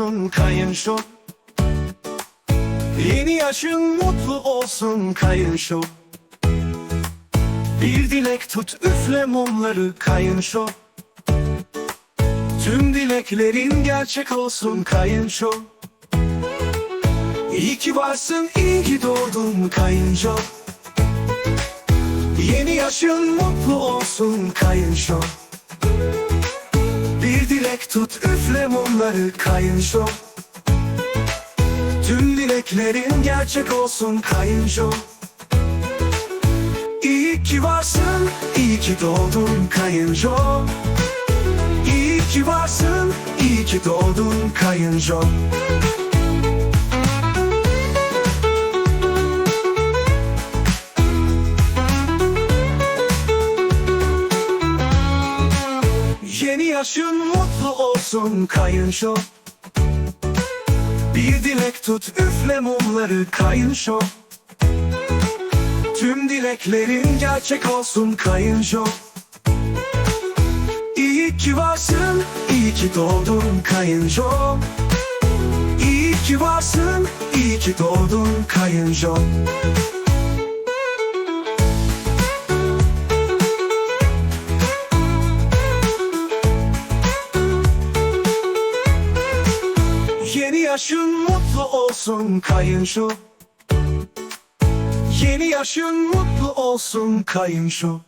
olsun kayınşo. Yeni yaşın mutlu olsun kayınşo. Bir dilek tut üfle mumları kayınşo. Tüm dileklerin gerçek olsun kayınço İyi ki varsın, iyi ki doğdun kayınço Yeni yaşın mutlu olsun kayınço Dilek tut üfle mumları kayınço. Tüm dileklerin gerçek olsun kayınço. İyi ki varsın, iyi ki doğdun kayınço. İyi ki varsın, iyi ki doğdun kayınço Yeni yaşın mutlu olsun kayınço. Bir dilek tut üfle mumları kayınço. Tüm dileklerin gerçek olsun kayınço. İyi ki varsın, iyi ki doğdun kayınço. İyi ki varsın, iyi ki doğdun kayınço Yeni yaşın mutlu olsun kayınço. Yeni yaşın mutlu olsun kayınço